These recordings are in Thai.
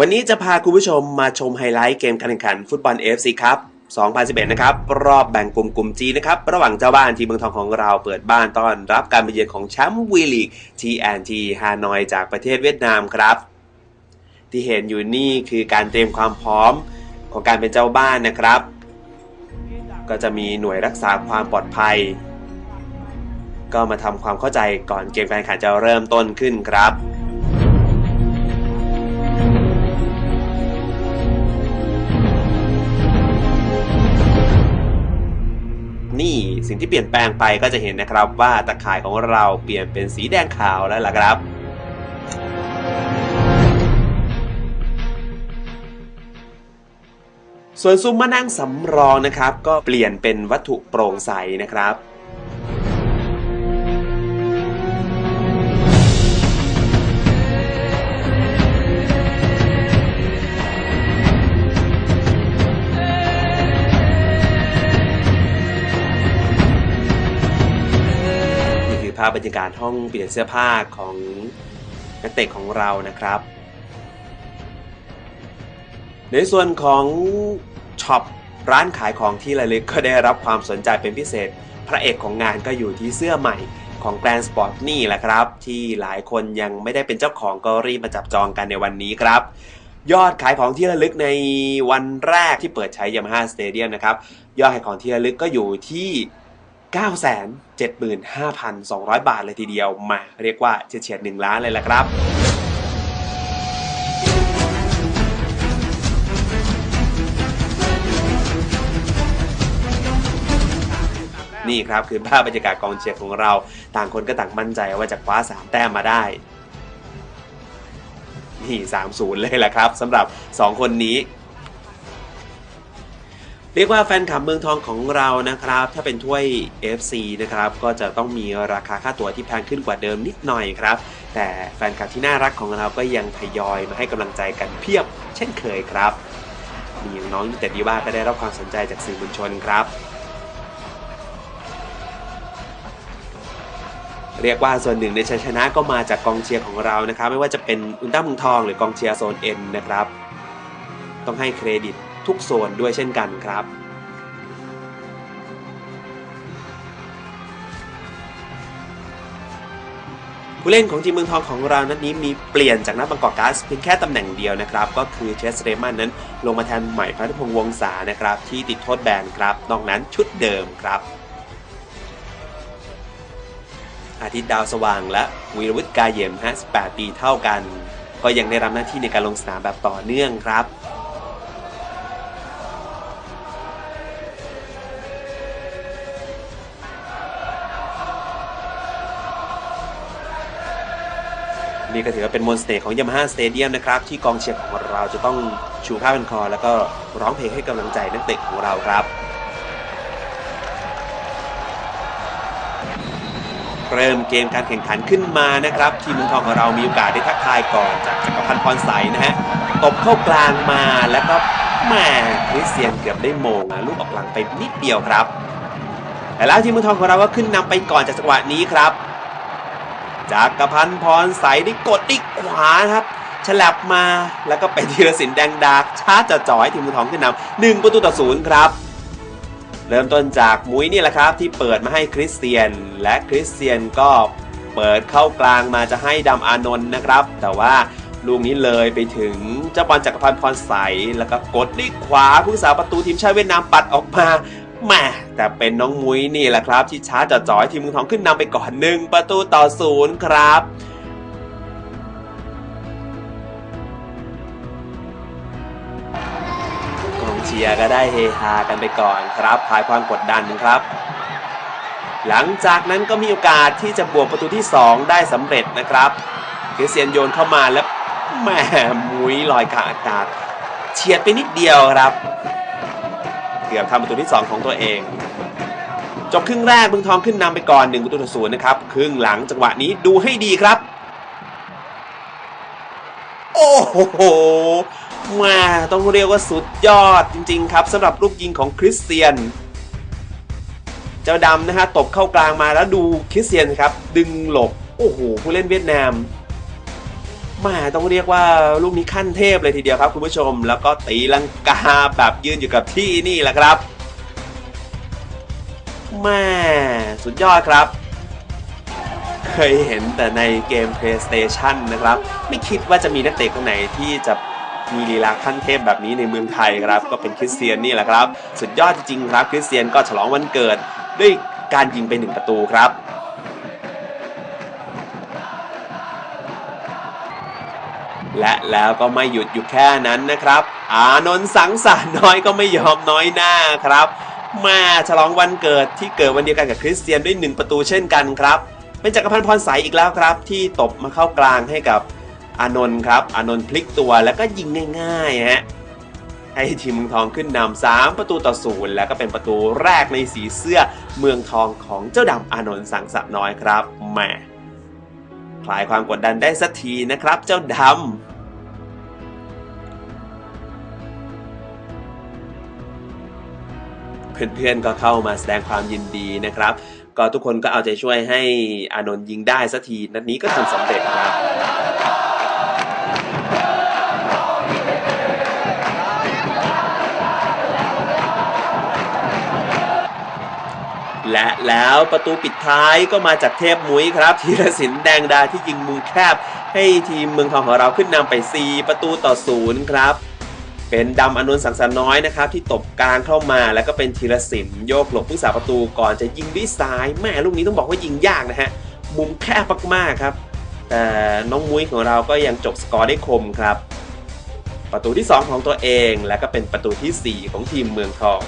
วันนี้จะพาคุณผู้ชมมาชมไฮไลท์เกมการแข่งขันฟุตบอล AFC ครับ2011 นะครับ รอบแบ่งกลุ่มกลุ่ม G นะครับ ระหว่างเจ้าบ้านทีมเมืองทองของเราเปิดบ้านต้อนรับการไปเยือนของแชมป์วีลีก TNT ฮานอยจากประเทศเวียดนามครับ ที่เห็นอยู่นี่คือการเตรียมความพร้อมของการเป็นเจ้าบ้านนะครับ ก็จะมีหน่วยรักษาความปลอดภัย ก็มาทำความเข้าใจก่อนเกมการแข่งขันจะเริ่มต้นขึ้นครับ นี่สิ่งที่เปลี่ยนแปลงไปก็จะเห็นนะครับว่าตะข่ายของเราเปลี่ยนเป็นสีแดงขาวแล้วล่ะครับ ส่วนซุ้มมานั่งสำรองนะครับ ก็เปลี่ยนเป็นวัตถุโปร่งใสนะครับ ภาพบรรยากาศห้องเปลี่ยนเสื้อผ้าของนักเตะของเรานะครับ ในส่วนของช็อปร้านขายของที่ระลึกก็ได้รับความสนใจเป็นพิเศษ พระเอกของงานก็อยู่ที่เสื้อใหม่ของแกรนสปอร์ตนี่แหละครับ ที่หลายคนยังไม่ได้เป็นเจ้าของก็รีบมาจับจองกันในวันนี้ครับ ยอดขายของที่ระลึกในวันแรกที่เปิดใช้ Yamaha Stadium นะครับ ยอดขายของที่ระลึกก็อยู่ที่ 975,200 บาทเลยทีเดียว มาเรียกว่าเฉียดๆ1ล้านเลยละครับนี่ครับคือภาพบรรยากาศกองเชียร์ของเรา ต่างคนก็ต่างมั่นใจว่าจะคว้า 3 แต้มมาได้นี่3-0 เลยแหละครับสำหรับ 2 คนนี้ เรียกว่าแฟนคลับเมืองทองของเรานะครับ ถ้าเป็นถ้วย FC นะครับ ก็จะต้องมีราคาค่าตั๋วที่แพงขึ้นกว่าเดิมนิดหน่อยครับ แต่แฟนคลับที่น่ารักของเราก็ยังทยอยมาให้กำลังใจกันเพียบ เช่นเคยครับมีน้องยูเต็ดดีว่าก็ได้รับความสนใจจากสื่อมวลชนครับ เรียกว่าส่วนหนึ่งในชัยชนะก็มาจากกองเชียร์ของเรานะครับ ไม่ว่าจะเป็นอุลตร้าเมืองทองหรือกองเชียร์โซนเอ็นนะครับ ต้องให้เครดิต ทุกโซนด้วยเช่นกันครับผู้เล่นของทีมเมืองทองของเรานัดนี้มีเปลี่ยนจากนักบังกอกกาซเพียงแค่ตำแหน่งเดียวนะครับ ก็คือเชสเรมันนั้นลงมาแทนใหม่พัฒพงษ์วงศานะครับ ที่ติดโทษแบนครับนอกนั้นชุดเดิมครับ อาทิตย์ดาวสว่างและวีรวุฒิกาเยี่ยมฮะ8ปีเท่ากัน ก็ยังได้รับหน้าที่ในการลงสนามแบบต่อเนื่องครับ นี่ก็ถือว่าเป็นมนต์เสน่ห์ของ Yamaha Stadium นะครับ ที่กองเชียร์ของเราจะต้องชูผ้าเป็นคอ แล้วก็ร้องเพลงให้กำลังใจนักเตะของเราครับ เริ่มเกมการแข่งขันขึ้นมานะครับ ทีมเมืองทองของเรามีโอกาสได้ทักทายก่อนจากจักรพันธ์พรใสนะฮะตบเข้ากลางมาแล้วก็แหมคริสเตียนเกือบได้โมงลูกออกหลังไปนิดเดียวครับแต่แล้วทีมเมืองทองของเราก็ขึ้นนำไปก่อนจากจังหวะนี้ครับ จากกระพันธ์พรใสได้กดที่ขวาครับฉลับมาแล้วก็เป็นธีรศิลป์แดงดาชาร์จจะจ่อให้ทีมมือทองขึ้นนำหนึ่งประตูต่อศูนย์ครับเริ่มต้นจากมุ้ยนี่แหละครับ ที่เปิดมาให้คริสเตียน และคริสเตียนก็เปิดเข้ากลางมาจะให้ดำอานนท์นะครับ แต่ว่าลูกนี้เลยไปถึงเจ้าบอลจักรพันธ์พรใส แล้วก็กดด้วยขวาผู้สาประตูทีมชาติเวียดนามปัดออกมา แหม่แต่เป็นน้องมุ้ยนี่แหละครับ ที่ช้าจะจ่อยทีมเมืองทองขึ้นนำไปก่อนหนึ่งประตูต่อศูนย์ครับกองเชียร์ก็ได้เฮฮากันไปก่อนครับคลายความกดดันครับ หลังจากนั้นก็มีโอกาสที่จะบวกประตูที่ 2 ได้สำเร็จนะครับคริเซียนโยนเข้ามาแล้วแหม่มุ้ยลอยขาอากาศเฉียดไปนิดเดียวครับ กือบทำประตูที่ 2 ของตัวเอง จบครึ่งแรกเมืองทองขึ้นนำไปก่อน1ประตูต่อศูนย์นะครับครึ่งหลังจังหวะนี้ดูให้ดีครับ โอ้โหมาต้องเรียกว่าสุดยอดจริง ๆ ครับสำหรับลูกยิงของคริสเตียน เจ้าดำนะฮะตบเข้ากลางมาแล้วดูคริสเตียนครับ ดึงหลบ โอ้โหผู้เล่นเวียดนาม มาต้องเรียกว่าลูกนี้ขั้นเทพเลยทีเดียวครับคุณผู้ชม แล้วก็ตีลังกาแบบยืนอยู่กับที่นี่แหละครับแม่สุดยอดครับ เคยเห็นแต่ในเกม PlayStation นะครับ ไม่คิดว่าจะมีนักเตะคนไหนที่จะมีลีลาขั้นเทพแบบนี้ในเมืองไทยครับ ก็เป็นคริสเตียนนี่แหละครับ สุดยอดจริงๆครับคริสเตียนก็ฉลองวันเกิดด้วยการยิงไปหนึ่งประตูครับ และแล้วก็ไม่หยุดอยู่แค่นั้นนะครับ อานนท์สังสารน้อยก็ไม่ยอมน้อยหน้าครับมาฉลองวันเกิดที่เกิดวันเดียวกันกับคริสเตียนด้วยหนึ่งประตูเช่นกันครับ เป็นจักรพันธ์พรใสอีกแล้วครับ ที่ตบมาเข้ากลางให้กับอานนท์ครับ อานนท์พลิกตัวแล้วก็ยิงง่ายๆฮะให้ทีมเมืองทองขึ้นนำสามประตูต่อศูนย์แล้วก็เป็นประตูแรกในสีเสื้อเมืองทองของเจ้าดำอานนท์สังสะน้อยครับแหม คลายความกดดันได้สักทีนะครับ เจ้าดำเพื่อนๆก็เข้ามาแสดงความยินดีนะครับ ก็ทุกคนก็เอาใจช่วยให้อานนท์ยิงได้สักทีนัดนี้ก็ทำสำเร็จครับ และแล้วประตูปิดท้ายก็มาจากเทพมุ้ยครับธีรศิลป์แดงดาที่ยิงมุมแคบ ให้ทีมเมืองทองของเราขึ้นนำไป 4 ประตูต่อศูนย์ครับ เป็นดำอนุนสังสรร์น้อยนะครับ ที่ตบกลางเข้ามาแล้วก็เป็นธีรศิลป์โยกหลบผู้สาประตูก่อนจะยิงด้วยซ้ายแม่ลูกนี้ต้องบอกว่ายิงยากนะฮะมุมแคบมากๆครับ แต่น้องมุ้ยของเราก็ยังจบสกอร์ได้คมครับ ประตูที่ 2 ของตัวเองและก็เป็นประตูที่ 4 ของทีมเมืองทอง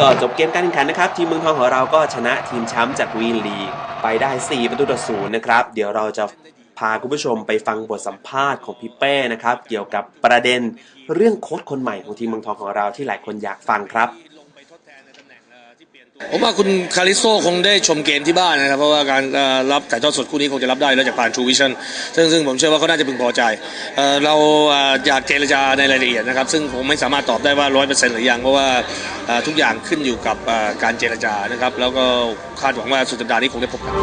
ก็จบเกมการแข่งขันนะครับ ทีมเมืองทองของเราก็ชนะทีมแชมป์จากวีลีไปได้ 4 ประตูต่อศูนย์นะครับ เดี๋ยวเราจะพาคุณผู้ชมไปฟังบทสัมภาษณ์ของพี่เป้นะครับ เกี่ยวกับประเด็นเรื่องโค้ชคนใหม่ของทีมเมืองทองของเราที่หลายคนอยากฟังครับ ผมว่าคุณคาริโซคงได้ชมเกมที่บ้านนะครับ เพราะว่าการรับถ่ายทอดสดคู่นี้คงจะรับได้แล้วจากผ่านทรูวิชันซึ่งซึ่งผมเชื่อว่าเขาน่าจะพึงพอใจ เราอยากเจรจาในรายละเอียดนะครับ ซึ่งผมไม่สามารถตอบได้ว่าร้อยเปอร์เซ็นต์หรือยังเพราะว่าทุกอย่างขึ้นอยู่กับการเจรจานะครับ แล้วก็คาดหวังว่าสุดสัปดาห์นี้คงได้พบกัน